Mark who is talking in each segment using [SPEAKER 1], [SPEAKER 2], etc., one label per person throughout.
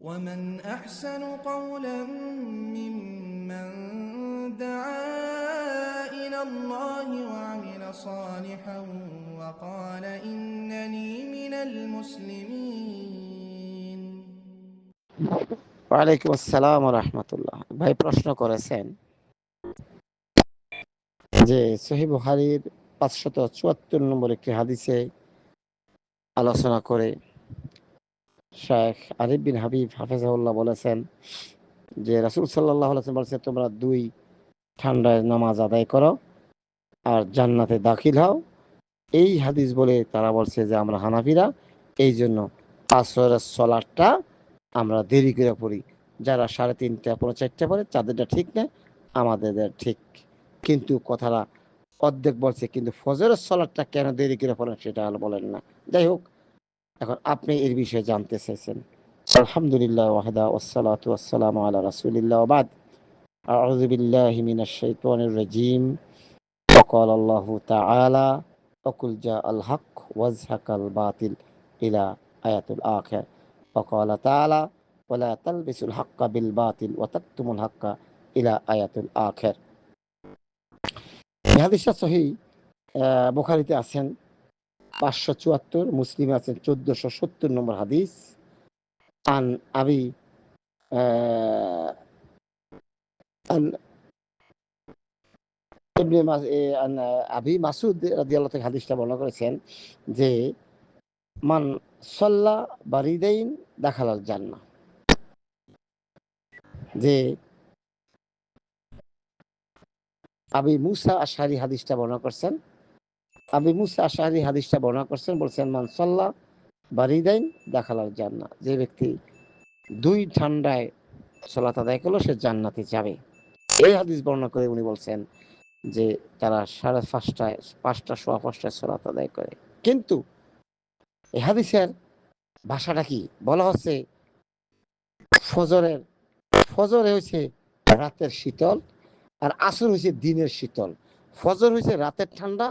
[SPEAKER 1] ومن أحسن قولا ممن دعا إلى الله وعمل صالحا وقال إنني من المسلمين
[SPEAKER 2] ওয়ালাইকুম আসসালাম রহমতুল্লাহ ভাই প্রশ্ন করেছেন যে সহি বুহারির পাঁচশত চুয়াত্তর নম্বর একটি হাদিসে আলোচনা করে শেখ আরিফ বিন হাবিব হাফেজাউল্লাহ বলেছেন যে রাসুল সাল্লাহ বলেছে তোমরা দুই ঠান্ডায় নামাজ আদায় করো আর জান্নাতে দাখিল হও। এই হাদিস বলে তারা বলছে যে আমরা হানাফিরা এই জন্য আসরের সলাটটা আমরা দেরি করে পড়ি। যারা সাড়ে তিনটা পনেরো চারটা পরে তাদেরটা ঠিক না আমাদের ঠিক। কিন্তু কথাটা অর্ধেক বলছে, কিন্তু ফজরের সলাটটা কেন দেরি করে পড়েন সেটা বলেন না। যাই হোক এখন আপনি এর বিষয়ে জানতে চাইছেন আলহামদুলিল্লাহ ওয়াহদা ওয়াসসালাতু ওয়াসসালামু আলা রাসূলিল্লাহ ওয়া বাদ আউযু বিল্লাহি মিনাশ শাইতানির রাজীম وقال الله تعالى وقل جاء الحق وازهق الباطل إلى آية الآخر وقال تعالى ولا تلبسوا الحق بالباطل وتكتموا الحق إلى آية الآخر হাদিসটা সহি বুখারিতে আছেন পাঁচশো চুয়াত্তর, মুসলিমে আছেন চোদ্দশো সত্তর নম্বর হাদিস। আন আবি আবি মাসুদ রাদিয়াল্লাহু থেকে হাদিসটা বর্ণনা করেছেন যে, মান সল্লা বারিদাইন দেখালাল জান্না যে, আবি মুসা আশারি হাদিসটা বর্ণনা করছেন আবি মুসা আশারি হাদিসটা বর্ণনা করছেন, বলছেন, মান সল্লা বারিদাইন দেখালাল জান্না যে ব্যক্তি দুই ঠান্ডায় সলাত আদায় করল, সে জান্নাতে যাবে। এই হাদিস বর্ণনা করে উনি বলছেন যে তারা সাড়ে পাঁচটায়, পাঁচটা, সোয়া পাঁচটায় সলাত আদায় করে। কিন্তু এই হাদিসের ভাষাটা কি? বলা হচ্ছে ফজরের, ফজরে হয়েছে রাতের শীতল আর আসর হয়েছে দিনের শীতল। ফজর হয়েছে রাতের ঠান্ডা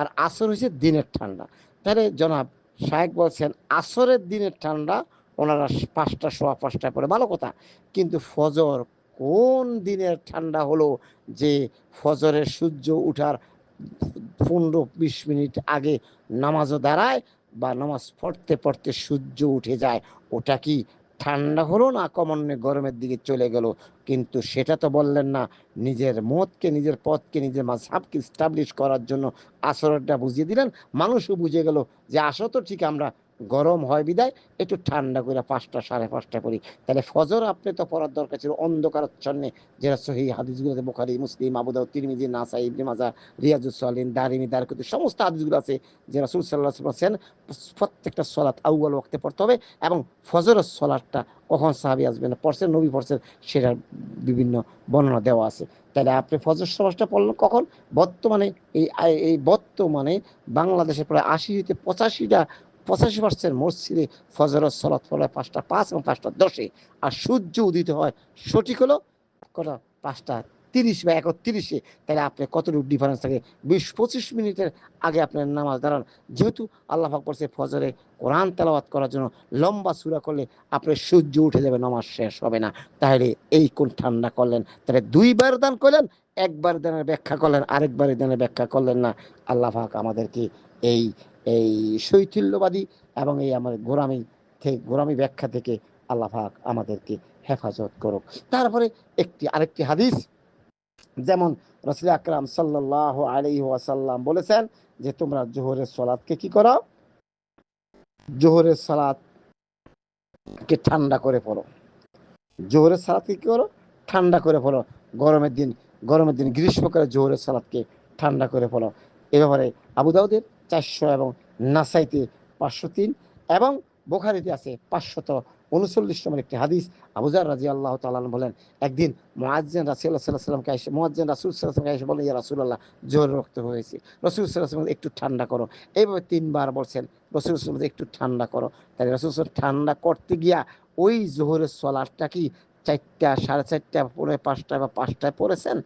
[SPEAKER 2] আর আসর হয়েছে দিনের ঠান্ডা। তাহলে জনাব শায়েক বলছেন, আসরের দিনের ঠান্ডা, ওনারা পাঁচটা, সোয়া পাঁচটায় পরে ভালো কথা। কিন্তু ফজর কোন দিনের ঠান্ডা হলো যে ফজরের সূর্য উঠার পনেরো, বিশ মিনিট আগে নামাজও দাঁড়ায় বা নামাজ পড়তে পড়তে সূর্য উঠে যায়, ওটা কি ঠান্ডা হলো না কমন্যে গরমের দিকে চলে গেল। কিন্তু সেটা তো বললেন না, নিজের মতকে, নিজের পথকে, নিজের মাঝহাবকে স্টাবলিশ করার জন্য আসরটা বুঝিয়ে দিলেন। মানুষও বুঝে গেল যে আসো তো ঠিক আমরা গরম হয় বিদায়, একটু ঠান্ডা করে পাঁচটা, সাড়ে পাঁচটা করি তাহলে ফজর আপনি তো পড়ার দরকার ছিল অন্ধকারাচ্ছন্নে। যেটা সহি হাদিসগুলোতে বোখারি, মুসলিম আবুদাউ তিরমিজি, নাসাই, ইবনে মাজা রিয়াজুস সালিন দারিমি দারকুতি সমস্ত হাদিসগুলো আছে যে রাসূল আলাইহি ওয়াসাল্লাম প্রত্যেকটা সলাত আউয়াল ওয়াক্তে পড়তে হবে এবং ফজরের সলাটটা কখন সাহাবি আসবে না পড়ছেন, নবী পড়ছেন, সেটার বিভিন্ন বর্ণনা দেওয়া আছে। তাহলে আপনি ফজর সমাজটা পড়লেন কখন? বর্তমানে এই এই বর্তমানে বাংলাদেশে প্রায় আশি হইতে পঁচাশিটা পঁচাশি পার্সেন্ট মসজিদে ফজরের সলাৎ পড়ে পাঁচটা পাঁচ এবং পাঁচটা দশে। আর সূর্য উদিত হয় সঠিক হলো কটা? পাঁচটা তিরিশ বা একত্রিশে। তাহলে আপনি কতটুকু ডিফারেন্স থাকে? বিশ পঁচিশ মিনিটের আগে আপনার নামাজ দাঁড়ান। যেহেতু আল্লাহ পাক বলছে ফজরে কোরআন তেলাওয়াত করার জন্য লম্বা সুরা করলে আপনার সূর্য উঠে যাবে, নামাজ শেষ হবে না। তাহলে এই কোন ঠান্ডা করলেন? তাহলে দুইবার দান করলেন, একবার দানের ব্যাখ্যা করলেন, আরেকবার দানের ব্যাখ্যা করলেন না। আল্লাহ আমাদেরকে এই এই শৈথিল্যবাদী এবং এই আমাদের গোরামি থেকে গোরামি ব্যাখ্যা থেকে আল্লাহ পাক আমাদেরকে হেফাজত করুক। তারপরে একটি, আরেকটি হাদিস, যেমন রসুল আকরাম সাল্লাহ আলী ওয়াসাল্লাম বলেছেন যে, তোমরা জোহরের সলাদকে কি করো? জোহরের সালাদকে ঠান্ডা করে পড়ো। জোহরের সালাদকে কি করো? ঠান্ডা করে পড়ো। গরমের দিন গরমের দিন গ্রীষ্মকালে জোহরের সালাদকে ঠান্ডা করে পড়ো। এ ব্যাপারে আবু দাউদের চারশো এবং নাসাইতে পাঁচশো তিন এবং বোখারিতে আছে পাঁচশত উনচল্লিশ নম্বর একটি হাদিস। আবুজার রাজি আল্লাহ তালান বলেন, একদিন মোয়াজ্জেন রাসুল্লাহ সাল্লাহ সাল্লামকে এসে মোয়াজ্জেন রাসুল সাল্লামকে এসে বলেন ইয়া রাসুল্লাহ জোর রক্ত হয়েছে। রসুল সাল্লাহ একটু ঠান্ডা করো। এইভাবে তিনবার বলছেন রসুল সাল্লাম একটু ঠান্ডা করো। তাই রসুল ঠান্ডা করতে গিয়া ওই জোহরের সলাটটা কি চারটা, সাড়ে চারটা পরে পাঁচটা বা পাঁচটায় পড়েছেন?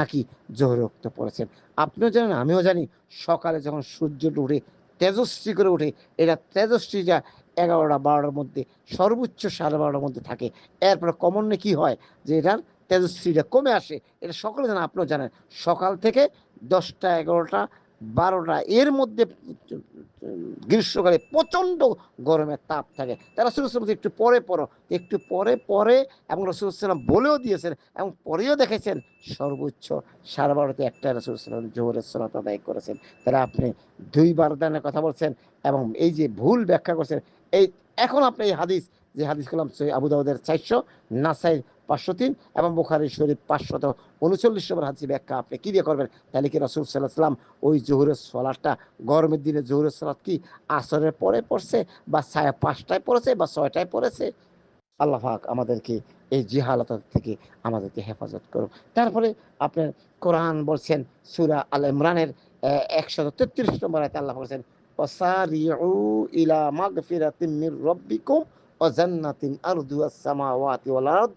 [SPEAKER 2] নাকি জোহর রক্ত পড়েছেন? আপনিও জানেন, আমিও জানি, সকালে যখন সূর্য উঠে, তেজস্বী করে উঠে, এটা তেজস্বী যা এগারোটা বারোটার মধ্যে, সর্বোচ্চ সাড়ে বারোটার মধ্যে থাকে। এরপরে কমনে কি হয়? যে এটার তেজস্বীটা কমে আসে, এটা সকলে জানেন, আপনিও জানেন। সকাল থেকে দশটা এগারোটা বারোটা, এর মধ্যে গ্রীষ্মকালে প্রচণ্ড গরমের তাপ থাকে। তারা রসুলাম একটু পরে পরো একটু পরে পরে এবং রসুলাম বলেও দিয়েছেন এবং পরেও দেখেছেন, সর্বোচ্চ সাড়ে বারোতে একটা রসুলাম জোহরের সলাত আদায় করেছেন। তারা আপনি দুইবার দানের কথা বলছেন এবং এই যে ভুল ব্যাখ্যা করছেন, এই এখন আপনি এই হাদিস, যে হাদিস কলাম আবু দাউদের চারশো নাসাই পাঁচশো তিন এবং বুখারি শরীফ পাঁচশত উনচল্লিশ নম্বর হাদিস ব্যাখ্যা। আপনি কি দিয়ে করবেন? তাহলে কি রসুল সাল্লাহ সাল্লাম ওই জোহরের সলাটটা গরমের দিনে জোহরের সলাট কি আসরের পরে পড়ছে বা সাড়ে পাঁচটায় পড়েছে বা ছয়টায় পড়েছে? আল্লাহ পাক আমাদেরকে এই জিহালত থেকে আমাদেরকে হেফাজত করুন তারপরে আপনার কোরআন বলছেন সুরা আল ইমরানের একশত তেত্রিশ নম্বর আয়তে আল্লাহ বলছেন ওসারিউ ইলা মাগফিরাতিন মির রব্বিকুম ওয়া জান্নাতিন আরদুহাস সামাওয়াতি ওয়াল আরদ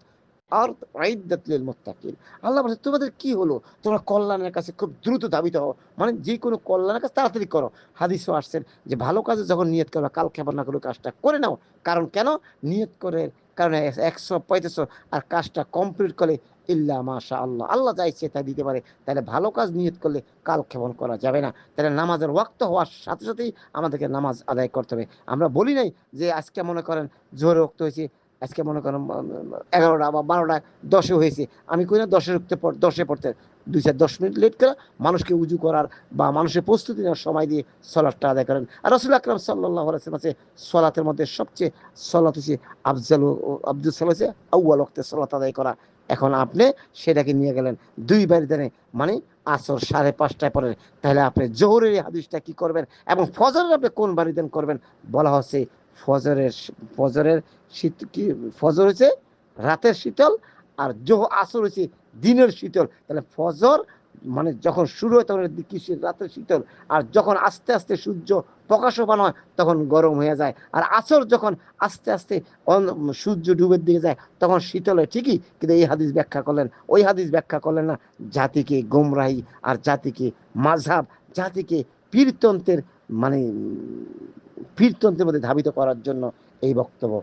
[SPEAKER 2] মুত্তাকিন আল্লাহ বলছে তোমাদের কি হলো? তোমরা কল্যাণের কাছে খুব দ্রুত হও। মানে যে কোনো কল্যাণের কাছে তাড়াতাড়ি করো। হাদিসও আসছেন যে, ভালো কাজে যখন নিয়ত করবে কাল করে কাজটা করে নাও। কারণ কেন? নিয়ত করে একশো, পঁয়ত্রিশশো আর কাজটা কমপ্লিট করে ইল্লা মাশা আল্লাহ আল্লাহ চাইছে তাই দিতে পারে। তাহলে ভালো কাজ নিয়ত করলে কাল ক্ষেপণ করা যাবে না। তাহলে নামাজের ওয়াক্ত হওয়ার সাথে সাথেই আমাদেরকে নামাজ আদায় করতে হবে। আমরা বলি নাই যে, আজকে মনে করেন জোরে রক্ত হয়েছে আজকে মনে করেন এগারোটা বা বারোটা, দশে হয়েছে। আমি কই না, দশে উঠতে দশে পড়তে। দুই চার দশ মিনিট লেট করে মানুষকে উজু করার বা মানুষের প্রস্তুতি নেওয়ার সময় দিয়ে সলাটটা আদায় করেন। আর রসুল আকরাম সাল্লাহ আছে, সলাতের মধ্যে সবচেয়ে সলাত হচ্ছে আফজাল আব্দুল সাল হচ্ছে আউ্য়াল ওক্তে সলাত আদায় করা। এখন আপনি সেটাকে নিয়ে গেলেন দুই বাড়ি দেনে মানে আসর সাড়ে পাঁচটায় পরে তাহলে আপনি জোহরের হাদিসটা কি করবেন এবং ফজরের আপনি কোন বাড়ি দেন করবেন? বলা হচ্ছে ফজরের ফজরের শীত কি, ফজর হচ্ছে রাতের শীতল আর জোহ আসর হচ্ছে দিনের শীতল। তাহলে ফজর মানে যখন শুরু হয় তখন রাতের শীতল। আর যখন আস্তে আস্তে সূর্য প্রকাশমান হয় তখন গরম হয়ে যায়। আর আসর যখন আস্তে আস্তে সূর্য ডুবের দিকে যায় তখন শীতল হয়, ঠিকই? কিন্তু এই হাদিস ব্যাখ্যা করলেন ওই হাদিস ব্যাখ্যা করলেন না। জাতিকে গোমরাহি আর জাতিকে মাঝাব জাতিকে পীরতন্ত্রের মানে পীরতন্ত্রের মধ্যে ধাবিত করার জন্য এই বক্তব্য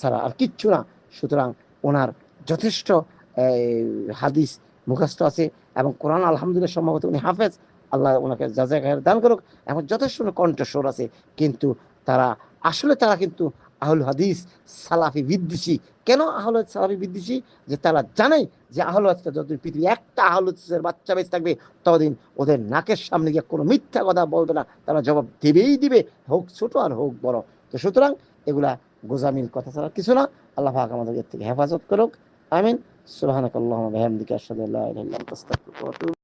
[SPEAKER 2] ছাড়া আর কিচ্ছু না। সুতরাং ওনার যথেষ্ট হাদিস মুখস্থ আছে এবং কোরআন আলহামদুলিল্লাহ সম্ভবত উনি হাফেজ। আল্লাহ ওনাকে যা দান করুক। এখন যথেষ্ট কণ্ঠস্বর আছে, কিন্তু তারা, আসলে তারা কিন্তু আহুল হাদিস সালাফি বিদ্বেষী। কেন আহল সালাফি বিদ্বেষী? যে তারা জানে যে আহল হাদিসটা যতদিন পৃথিবী একটা আহল হাদিসের বাচ্চা বেঁচে থাকবে, ততদিন ওদের নাকের সামনে গিয়ে কোনো মিথ্যা কথা বলবে না। তারা জবাব দেবেই দিবে, হোক ছোট আর হোক বড়। তো সুতরাং এগুলা গোজামিল কথা ছাড়া কিছু না। আল্লাহ পাক আমাদের থেকে হেফাজত করুক। আমিন। সুবহানাকাল্লাহুম্মা বিহামদিকা আশহাদু আল্লা ইলাহা ইল্লা আনতা আস্তাগফিরুকা ওয়া আতুবু